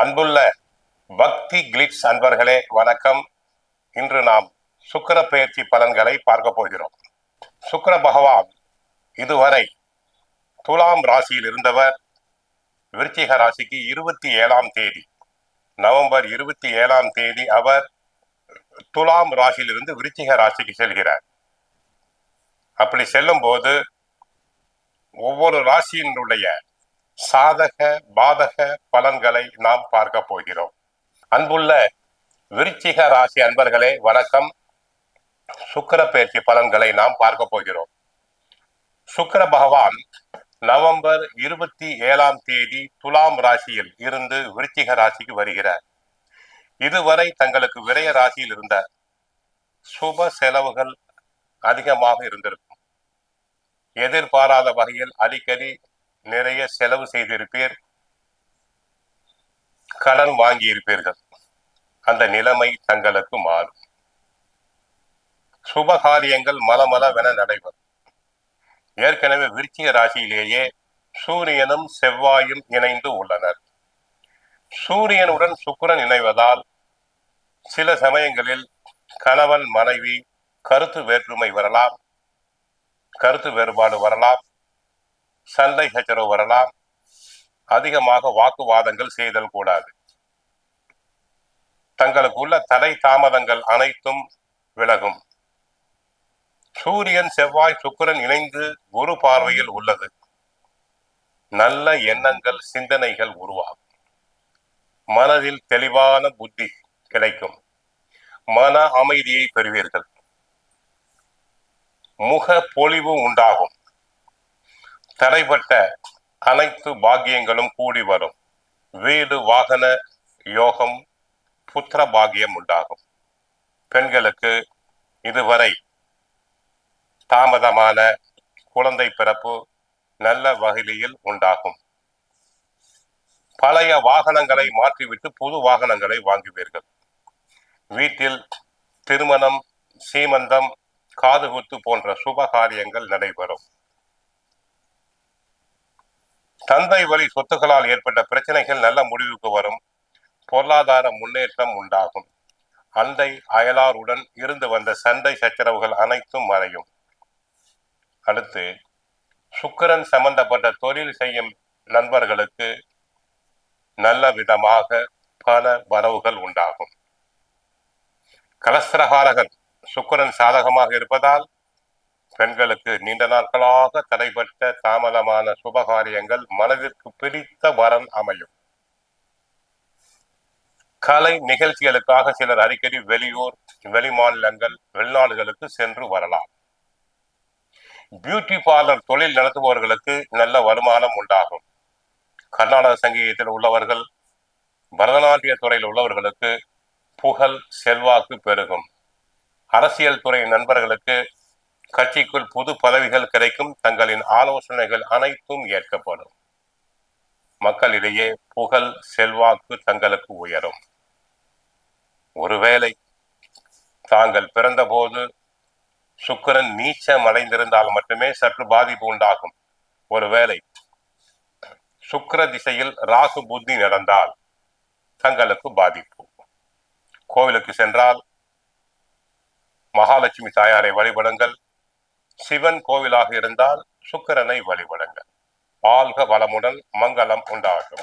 அன்புள்ள பக்தி கிளிட்ஸ் அன்பர்களே வணக்கம். இன்று நாம் சுக்கர பெயர்ச்சி பலன்களை பார்க்க போகிறோம். சுக்கர பகவான் இதுவரை துலாம் ராசியில் இருந்தவர். விருச்சிக ராசிக்கு இருபத்தி ஏழாம் தேதி நவம்பர் இருபத்தி ஏழாம் தேதி அவர் துலாம் ராசியிலிருந்து விருச்சிக ராசிக்கு செல்கிறார். அப்படி செல்லும் போது ஒவ்வொரு ராசியினுடைய சாதக பாதக பலன்களை நாம் பார்க்க போகிறோம். அன்புள்ள விருச்சிக ராசி அன்பர்களே வணக்கம். சுக்கிர பயிற்சி பலன்களை நாம் பார்க்க போகிறோம். சுக்கிர பகவான் நவம்பர் இருபத்தி ஏழாம் தேதி துலாம் ராசியில் இருந்து விருச்சிக ராசிக்கு வருகிறார். இதுவரை தங்களுக்கு விரய ராசியில் இருந்த சுப செலவுகள் அதிகமாக இருந்திருக்கும். எதிர்பாராத வகையில் அடிக்கடி நிறைய செலவு செய்திருப்பீர். கடன் வாங்கி இருப்பீர்கள் அந்த நிலைமை தங்களுக்கு மாறும். சுபகாரியங்கள் மலமளவென நடைபெறும். ஏற்கனவே விருச்சிக ராசியிலேயே சூரியனும் செவ்வாயும் இணைந்து உள்ளனர். சூரியனுடன் சுக்கிரன் இணைவதால் சில சமயங்களில் கணவன் மனைவி கருத்து வேற்றுமை வரலாம். கருத்து வேறுபாடு வரலாம். சண்டை சச்சரவு வரலாம். அதிகமாக வாக்குவாதங்கள் செய்தல் கூடாது. தங்களுக்கு உள்ள தடை தாமதங்கள் அனைத்தும் விலகும். சூரியன் செவ்வாய் சுக்கிரன் இணைந்து குரு பார்வையில் உள்ளது. நல்ல எண்ணங்கள் சிந்தனைகள் உருவாகும். மனதில் தெளிவான புத்தி கிடைக்கும். மன அமைதியை பெறுவீர்கள். முக பொலிவு உண்டாகும். தடைப்பட்ட அனைத்து பாக்கியங்களும் கூடி வரும். வீடு வாகன யோகம் புத்திர பாக்கியம் உண்டாகும். பெண்களுக்கு இதுவரை தாமதமான குழந்தை பிறப்பு நல்ல வகையில் உண்டாகும். பழைய வாகனங்களை மாற்றிவிட்டு புது வாகனங்களை வாங்குவீர்கள். வீட்டில் திருமணம் சீமந்தம் காதுகுத்து போன்ற சுப காரியங்கள் நடைபெறும். தந்தை வழி சொத்துக்களால் ஏற்பட்ட பிரச்சனைகள் நல்ல முடிவுக்கு வரும். பொருளாதார முன்னேற்றம் உண்டாகும். அண்டை அயலாருடன் இருந்து வந்த சண்டை சச்சரவுகள் அனைத்தும் மறையும். அடுத்து சுக்கிரன் சம்பந்தப்பட்ட தொழில் செய்யும் நண்பர்களுக்கு நல்ல விதமாக பல வரவுகள் உண்டாகும். கலஸ்திரகாரகன் சுக்கிரன் சாதகமாக இருப்பதால் பெண்களுக்கு நீண்ட நாட்களாக தடைபட்ட தாமதமான சுபகாரியங்கள் மனதிற்கு பிடித்த வரன் அமையும். கலை நிகழ்ச்சிகளுக்காக சிலர் அடிக்கடி வெளியூர் வெளிமாநிலங்கள் வெளிநாடுகளுக்கு சென்று வரலாம். பியூட்டி பார்லர் தொழில் நடத்துபவர்களுக்கு நல்ல வருமானம் உண்டாகும். கர்நாடக சங்கீதத்தில் உள்ளவர்கள் பரதநாட்டிய துறையில் உள்ளவர்களுக்கு புகழ் செல்வாக்கு பெருகும். அரசியல் துறை நண்பர்களுக்கு கட்சிக்குள் புது பதவிகள் கிடைக்கும் தங்களின் ஆலோசனைகள் அனைத்தும் ஏற்கப்படும். மக்களிடையே புகழ் செல்வாக்கு தங்களுக்கு உயரும். ஒருவேளை தாங்கள் பிறந்தபோது சுக்கிரன் நீச்சம் அடைந்திருந்தால் மட்டுமே சற்று பாதிப்பு உண்டாகும். ஒருவேளை சுக்கிர திசையில் ராகு புத்தி நடந்தால் தங்களுக்கு பாதிப்பு. கோவிலுக்கு சென்றால் மகாலட்சுமி தாயாரை வழிபடுங்கள். சிவன் கோவிலாக இருந்தால் சுக்கிரனை வழிபடுங்கள். வாழ்க வளமுடன் மங்களம் உண்டாகும்